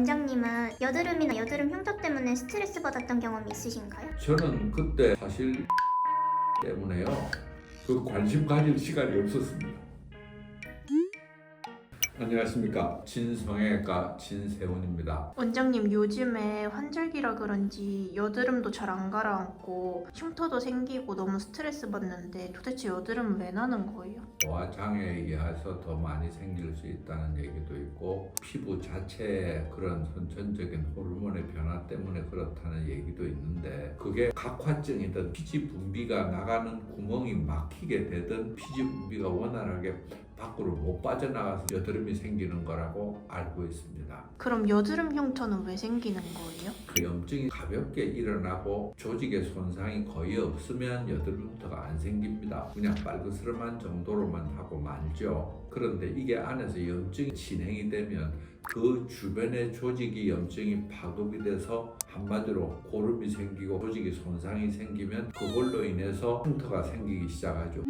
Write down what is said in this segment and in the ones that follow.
원장님은 여드름이나 여드름 흉터 때문에 스트레스 받았던 경험이 있으신가요? 저는 그때 사실 때문에요. 그 관심 가질 시간이 없었습니다. 안녕하십니까 진성애과 진세훈입니다. 원장님 요즘에 환절기라 그런지 여드름도 잘 안 가라앉고 흉터도 생기고 너무 스트레스 받는데 도대체 여드름은 왜 나는 거예요? 소화 장애에 의해서 더 많이 생길 수 있다는 얘기도 있고 피부 자체의 그런 선천적인 호르몬의 변화 때문에 그렇다는 얘기도 있는데 그게 각화증이든 피지 분비가 나가는 구멍이 막히게 되든 피지 분비가 원활하게 밖으로 못 빠져나가서 여드름이 생기는 거라고 알고 있습니다. 그럼 여드름 흉터는 왜 생기는 거예요? 그 염증이 가볍게 일어나고 조직의 손상이 거의 없으면 여드름부터가 안 생깁니다. 그냥 빨그스름한 정도로만 하고 말죠. 그런데 이게 안에서 염증이 진행이 되면 그 주변의 조직이 염증이 파급이 돼서 한마디로 고름이 생기고 조직이 손상이 생기면 그걸로 인해서 흉터가 생기기 시작하죠.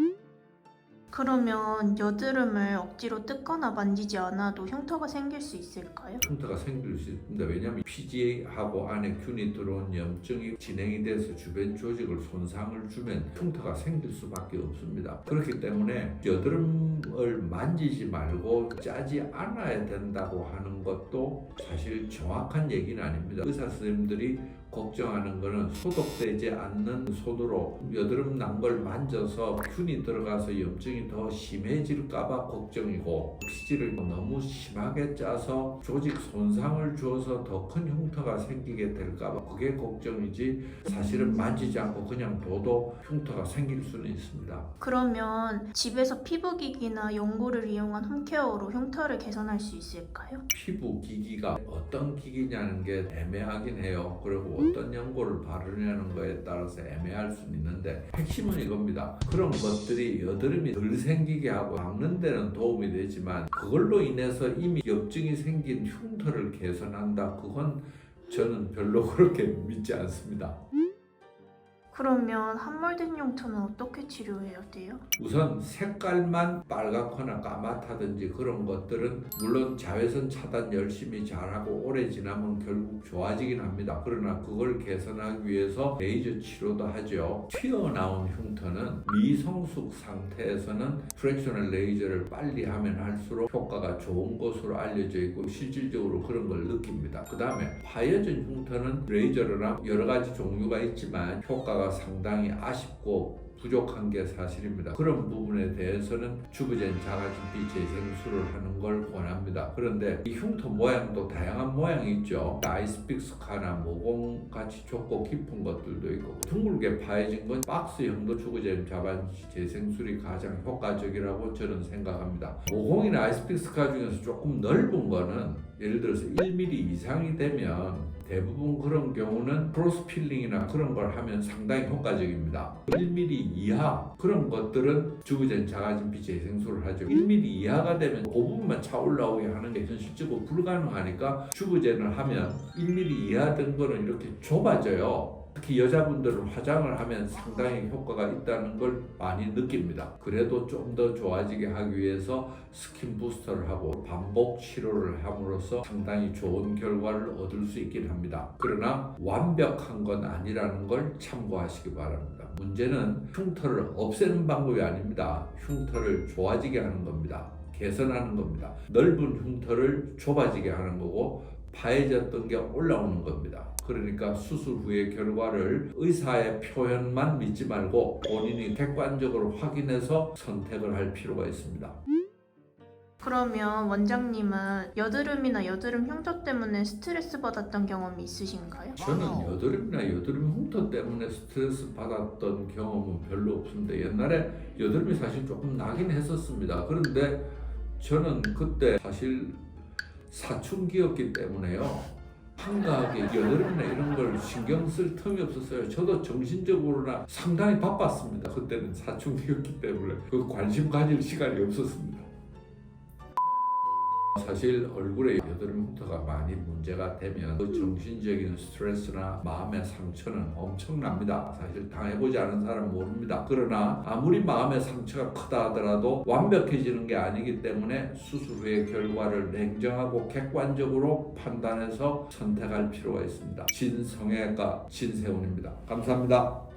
그러면 여드름을 억지로 뜯거나 만지지 않아도 흉터가 생길 수 있을까요? 흉터가 생길 수 있습니다. 왜냐하면 피지하고 안에 균이 들어온 염증이 진행이 돼서 주변 조직을 손상을 주면 흉터가 생길 수밖에 없습니다. 그렇기 때문에 여드름을 만지지 말고 짜지 않아야 된다고 하는 것도 사실 정확한 얘기는 아닙니다. 의사 선생님들이 걱정하는 거는 소독되지 않는 손으로 여드름 난 걸 만져서 균이 들어가서 염증이 더 심해질까봐 걱정이고 피지를 너무 심하게 짜서 조직 손상을 주어서 더 큰 흉터가 생기게 될까봐 그게 걱정이지 사실은 만지지 않고 그냥 둬도 흉터가 생길 수는 있습니다. 그러면 집에서 피부기기나 연고를 이용한 홈케어로 흉터를 개선할 수 있을까요? 피부 기기가 어떤 기기냐는 게 애매하긴 해요. 그리고 어떤 연고를 바르냐는 거에 따라서 애매할 수는 있는데 핵심은 이겁니다. 그런 것들이 여드름이 덜 생기게 하고 막는 데는 도움이 되지만 그걸로 인해서 이미 염증이 생긴 흉터를 개선한다. 그건 저는 별로 그렇게 믿지 않습니다. 그러면 함몰된 흉터는 어떻게 치료해야 돼요? 우선 색깔만 빨갛거나 까맣다든지 그런 것들은 물론 자외선 차단 열심히 잘하고 오래 지나면 결국 좋아지긴 합니다. 그러나 그걸 개선하기 위해서 레이저 치료도 하죠. 튀어나온 흉터는 미성숙 상태에서는 프랙셔널 레이저를 빨리 하면 할수록 효과가 좋은 것으로 알려져 있고 실질적으로 그런 걸 느낍니다. 그 다음에 파여진 흉터는 레이저로나 여러 가지 종류가 있지만 효과가 상당히 아쉽고 부족한 게 사실입니다. 그런 부분에 대해서는 주부젠 자가진피 재생술을 하는 걸 권합니다. 그런데 이 흉터 모양도 다양한 모양이 있죠. 아이스픽 스카나 모공 같이 좁고 깊은 것들도 있고 둥글게 파여진 건 박스형도 주부젠 자반지 재생술이 가장 효과적이라고 저는 생각합니다. 모공이나 아이스픽 스카 중에서 조금 넓은 거는 예를 들어서 1mm 이상이 되면 대부분 그런 경우는 크로스 필링이나 그런 걸 하면 상당히 효과적입니다. 1mm 이하 그런 것들은 주부젠 자가진피 재생술을 하죠. 1mm 이하가 되면 5분만 차 올라오게 하는 게 현실적으로 불가능하니까 주부젠을 하면 1mm 이하 된 거는 이렇게 좁아져요. 특히 여자분들은 화장을 하면 상당히 효과가 있다는 걸 많이 느낍니다. 그래도 좀 더 좋아지게 하기 위해서 스킨 부스터를 하고 반복 치료를 함으로써 상당히 좋은 결과를 얻을 수 있긴 합니다. 그러나 완벽한 건 아니라는 걸 참고하시기 바랍니다. 문제는 흉터를 없애는 방법이 아닙니다. 흉터를 좋아지게 하는 겁니다. 개선하는 겁니다. 넓은 흉터를 좁아지게 하는 거고 파해졌던 게 올라오는 겁니다. 그러니까 수술 후의 결과를 의사의 표현만 믿지 말고 본인이 객관적으로 확인해서 선택을 할 필요가 있습니다. 그러면 원장님은 여드름이나 여드름 흉터 때문에 스트레스 받았던 경험이 있으신가요? 저는 여드름이나 여드름 흉터 때문에 스트레스 받았던 경험은 별로 없습니다. 옛날에 여드름이 사실 조금 나긴 했었습니다. 그런데 저는 그때 사실 사춘기였기 때문에요. 한가하게 여드름이나 이런 걸 신경 쓸 틈이 없었어요. 저도 정신적으로나 상당히 바빴습니다. 그때는 사춘기였기 때문에 그 관심 가질 시간이 없었습니다. 사실 얼굴에 여드름 흉터가 많이 문제가 되면 그 정신적인 스트레스나 마음의 상처는 엄청납니다. 사실 당해보지 않은 사람은 모릅니다. 그러나 아무리 마음의 상처가 크다 하더라도 완벽해지는 게 아니기 때문에 수술 후의 결과를 냉정하고 객관적으로 판단해서 선택할 필요가 있습니다. 진성애가 진세훈입니다. 감사합니다.